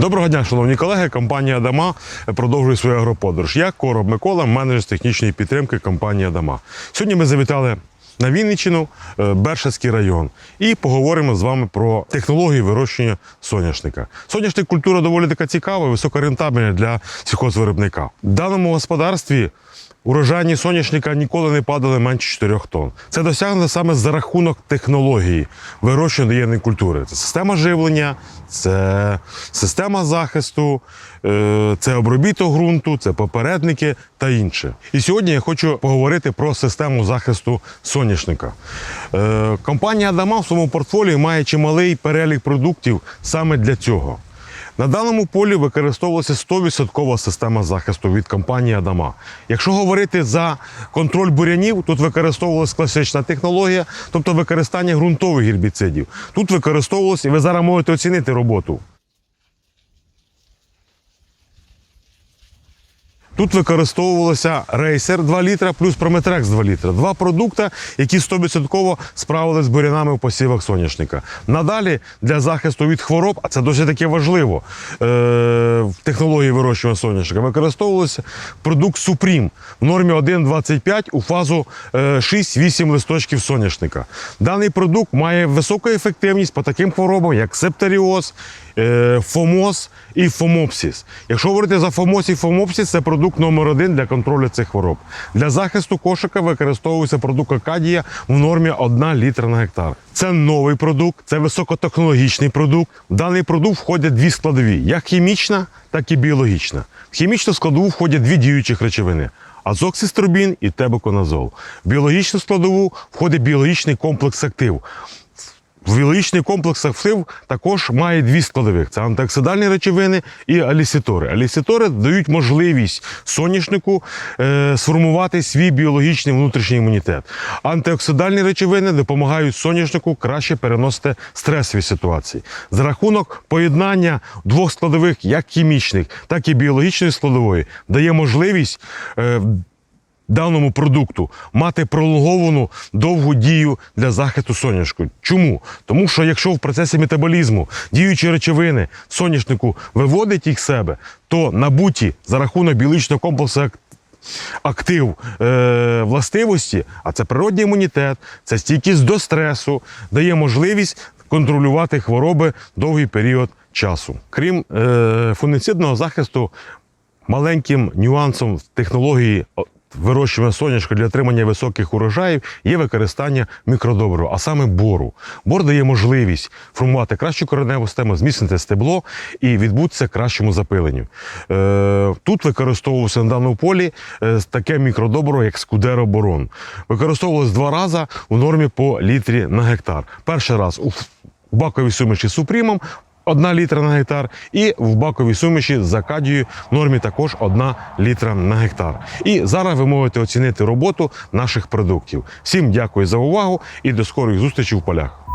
Доброго дня, шановні колеги. Компанія Адама продовжує свою агроподорож. Я Короб Микола, менеджер технічної підтримки компанії Адама. Сьогодні ми завітали на Вінниччину, е, Бершацький район, і поговоримо з вами про технології вирощення соняшника. Соняшник культура доволі така цікава, високорентабельна для сільхозвиробника. В даному господарстві урожайні соняшника ніколи не падали менше 4 тонн. Це досягнено саме за рахунок технології вирощування доєнної культури. Це система живлення, це система захисту, е, це обробіток ґрунту, це попередники та інше. І сьогодні я хочу поговорити про систему захисту соняшника. Е, Компанія Адама в своєму портфоліо має чималий перелік продуктів саме для цього. На даному полі використовувалася 100% система захисту від компанії Адама. Якщо говорити за контроль бурянів, тут використовувалася класична технологія, тобто використання ґрунтових гербіцидів. Тут використовувалося, і ви зараз можете оцінити роботу. Тут використовувалося рейсер 2 літра плюс Прометрекс 2 літра. Два продукти, які 100% справились з бурянами в посівах соняшника. Надалі для захисту від хвороб, а це дуже таки важливо е, в технології вирощування соняшника, використовувався продукт Супрім в нормі 1,25 у фазу е, 6-8 листочків соняшника. Даний продукт має високу ефективність по таким хворобам, як септеріоз, е, фомоз і фомопсіс. Якщо говорити за фомоз і фомопсіс, це продукт номер один для контролю цих хвороб. Для захисту кошика використовується продукт Акадія в нормі 1 літра на гектар. Це новий продукт, це високотехнологічний продукт. В даний продукт входять дві складові: як хімічна, так і біологічна. В хімічну складову входять дві діючих речовини. Азоксистробін і тебеконазол. В біологічну складову входить біологічний комплекс актив. В біологічний комплекс актив також має дві складових: це антиоксидальні речовини і алісітори. Алісітори дають можливість соняшнику е, сформувати свій біологічний внутрішній імунітет. Антиоксидальні речовини допомагають соняшнику краще переносити стресові ситуації. За рахунок поєднання двох складових, як хімічних, так і біологічної складової, дає можливість. Даному продукту мати пролонговану довгу дію для захисту соняшку. Чому? Тому що якщо в процесі метаболізму діючі речовини соняшнику виводить їх з себе, то набуті за рахунок біологічного комплексу актив е, властивості, а це природній імунітет, це стійкість до стресу, дає можливість контролювати хвороби довгий період часу. Крім е, фунгіцидного захисту, маленьким нюансом технології вирощування соняшка для отримання високих урожаїв є використання мікродобрива, а саме бору. Бор дає можливість формувати кращу кореневу систему, зміцнити стебло і відбутися кращому запиленню. Е, тут використовувався на даному полі е, таке мікродобриво, як скудероборон. Використовувалось два рази у нормі по літрі на гектар. Перший раз у баковій суміші з супрімом, 1 літра на гектар, і в баковій суміші з акадією в нормі також 1 літра на гектар. І зараз ви можете оцінити роботу наших продуктів. Всім дякую за увагу і до скорих зустрічей в полях.